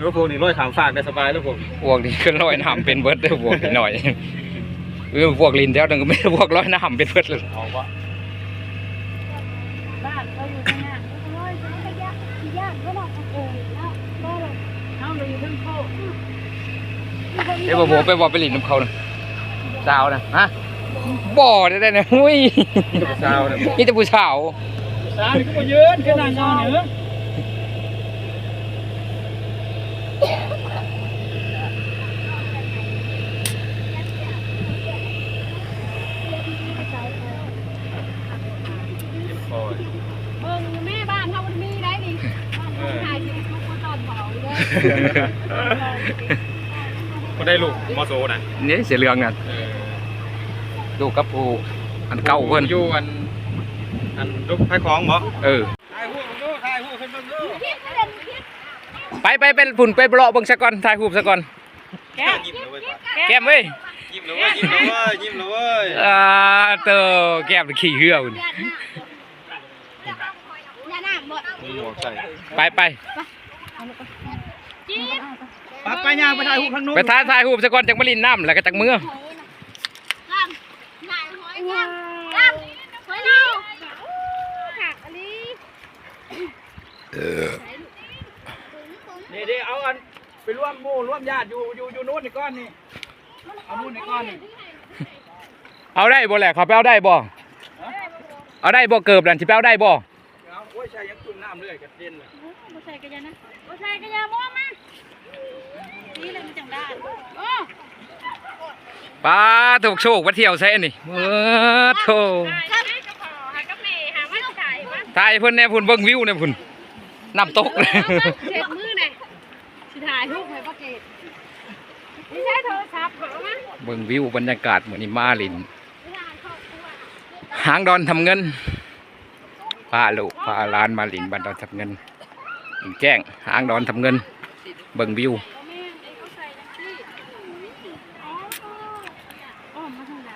แล้วพวกนี้ร้อยถามฝากได้สบายแล้วผมพวกนี้ขึ้นร้อยน้ำเป็นเบิดเด้อพวกนี้หน่อยเออพวกลินแถวนึงก็ไม่ได้พวกร้อยน้ำเป็นเบิดเลยเอาวะบ้านเขาอยู่ข้างหน้าโอ้ยมันก็ยากยากก็หรอกเออแล้วก็เลยเอาเลยอยู่เพิ่งโคกเดี๋ยวบอกไปบอกไปลินน้ำเขานะสาวนะฮะบ่ได้ได้นะอุ้ยสาวเนี่ยนี่แต่ผู้สาวสาวนี่ก็มายืนขนาดนอนเนี่ย เบิ่งแม่บ้านเขามันมีได้นี่ถ่ายชีวิตลูกเขาตอนเบาเลย ก็ได้ลูกมอโซนะนี่เสียเรื่องนั่นลูกกับผู้อันเก่าเพิ่นอยู่อันอันลูกไผ่ของบ่เออถ่ายหูปดูถ่ายหูปขึ้นเบิ่งดูไปไปเป็นฝุ่นไปเลาะเบิ่งซะก่อนถ่ายรูปซะก่อนยิ้มเลยเว้ยแก้มเว้ยยิ้มเลยเว้ยยิ้มเลยเว้ยยิ้มเลยเว้ยอ่าเตอแก้มขี้เหื่อพุ่นอย่าหน้าหมดมีหมวกใส่ไปไป จี๊ดปไปย่างไปถ่ายหูปทางนู้นไปถ่ายถ่ายรูปซะก่อนจังมาลินน้ำแล้วก็จังมือลำหนายหอยลำลำหอยเราขาดอันนี้นี่เดี๋ยวเอาอันไปร่วมหมู่ร่วมญาติอยู่อยู่อยู่นู้นในก้อนนี่เอานู้นในก้อนนี่เอาได้บ่แหละเขาไปเอาได้บ่เอาได้บ่เกิบนั่นสิไปเอาได้บ่เอาโอ้ยชายยังจุ่ มน้ำเลยกระเด็นเลยบ่ใส่กระยานะบ่ใส่กระยาม่วงมานี่เลยมันจังได้โอ้ป้าถูกโชคมาเที่ยวใช่อันนี่เออโธ่ถ่ายกับพ่อหากับแม่หาไม่ต้องถ่ายมาถ่ายเพิ่นแน่พุ่นเบิ่งวิวแน่พุ่นน้ำตกเลยเช็ดมือหน่อยสิถ่ายรูปให้ป้าเกดไม่ใช่โทรศัพท์เหรอมะเบิ่งวิวบรรยากาศเหมือนนี่มาลินไม่ถ่ายครอบครัวหางดอนทำเงิน พาลูกพาหลานมาลินบันดอนทำเงินลินแจ้งหางดอนทำเงิน เบิ่งวิวแม่ไอ้เขาใส่ลักซี่อ๋ออ๋อมาทางไหน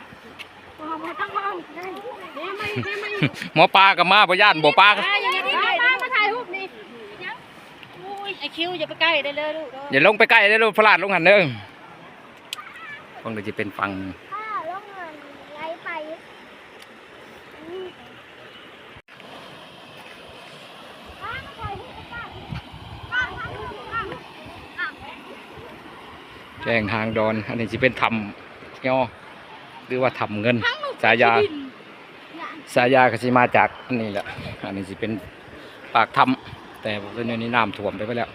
อ๋อมาทางห้องได้เดี๋ยวไม่เดี๋ยวไม่หมอปลากับมาบ่ย่านบ่ปลาก็ได้อย่างนี้ได้มามาถ่ายรูปนี่อุ้ยไอคิวอย่าไปใกล้ได้เลยลูกอย่าลงไปใกล้ได้อลูกพลาดลงหันเด้อคงจะเป็นฟัง ถ้าลงเงินไหลไป แจ้งหางดอน อันนี้จะเป็นทำย่อหรือว่าทำเงิน สายา สายาก็สิมาจากอันนี้แหละ อันนี้สิเป็นปากถ้ำแต่ตอนนี้น้ำท่วมไปไปแล้ว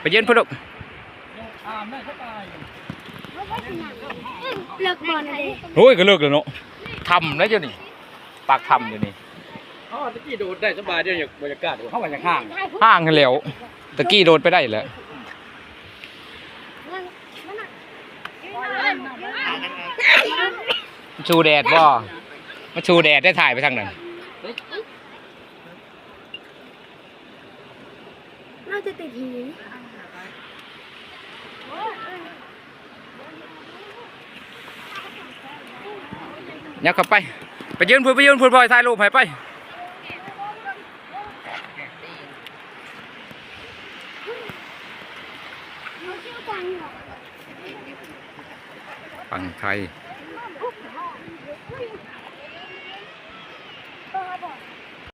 ไปเย็นพุ่นลูกเลิกบอลเลยโอ้ยก็เลิกแล้วเนาะทำแล้วเจ้านี่ปากถ้ำอยู่นี่อ๋อตะกี้โดดได้สบายเดียวอย่างบรรยากาศเข้ามาจากห้าง ห้างกันแล้วตะกี้โดนไปได้แหล้ว ชูแดดบ่มาชูแดดได้ถ่ายไปทางนั้นน่าจะติดหินยักเข้าไป ไปยืนพูดไปยืนพูดบ่อยถ่ายรูปให้ไป ฝั่งไทย